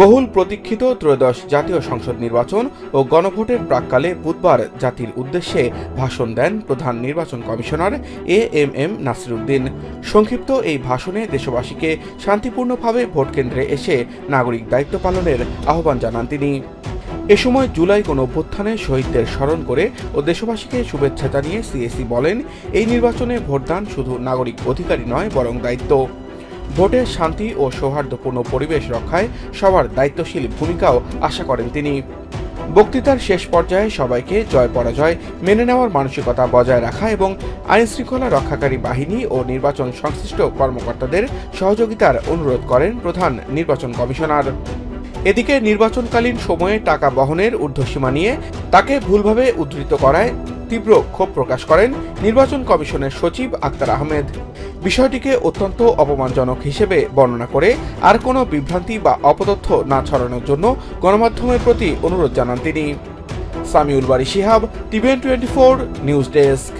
বহুল প্রতীক্ষিত ত্রয়োদশ জাতীয় সংসদ নির্বাচন ও গণভোটের প্রাককালে বুধবার জাতির উদ্দেশ্যে ভাষণ দেন প্রধান নির্বাচন commissioner A M M Nasiruddin. সংক্ষিপ্ত এই ভাষণে দেশবাসীকে শান্তিপূর্ণভাবে ভোট কেন্দ্রে এসে নাগরিক দায়িত্ব পালনের আহ্বান জানান তিনি। এ সময় জুলাই কোন অভ্যুত্থানে শহীদদের স্মরণ করে ও দেশবাসীকে শুভেচ্ছা জানিয়ে সিএসি বলেন, এই নির্বাচনে ভোটদান শুধু নাগরিক অধিকারই নয়, বরং দায়িত্ব। ভোটের শান্তি ও সৌহার্দ্যপূর্ণ পরিবেশ রক্ষায় সবার দায়িত্বশীল ভূমিকাও আশা করেন তিনি। বক্তৃতার শেষ পর্যায়ে সবাইকে জয় পরাজয়, মেনে নেওয়ার মানসিকতা বজায় রাখা এবং আইন শৃঙ্খলা রক্ষাকারী বাহিনী ও নির্বাচন সংশ্লিষ্ট কর্মকর্তাদের সহযোগিতার অনুরোধ করেন প্রধান নির্বাচন কমিশনার। এদিকে নির্বাচনকালীন সময়ে টাকা বহনের ঊর্ধ্বসীমা নিয়ে তাকে ভুলভাবে উদ্ধৃত করায় তীব্র ক্ষোভ প্রকাশ করেন নির্বাচন কমিশনের সচিব আক্তার আহমেদ। বিষয়টিকে অত্যন্ত অপমানজনক হিসেবে বর্ণনা করে আর কোনো বিভ্রান্তি বা অপতথ্য না ছড়ানোর জন্য গণমাধ্যমের প্রতি অনুরোধ জানান তিনি। সামিউল বারি সিহাব টিভেন টোয়েন্টি ফোর, নিউজ ডেস্ক।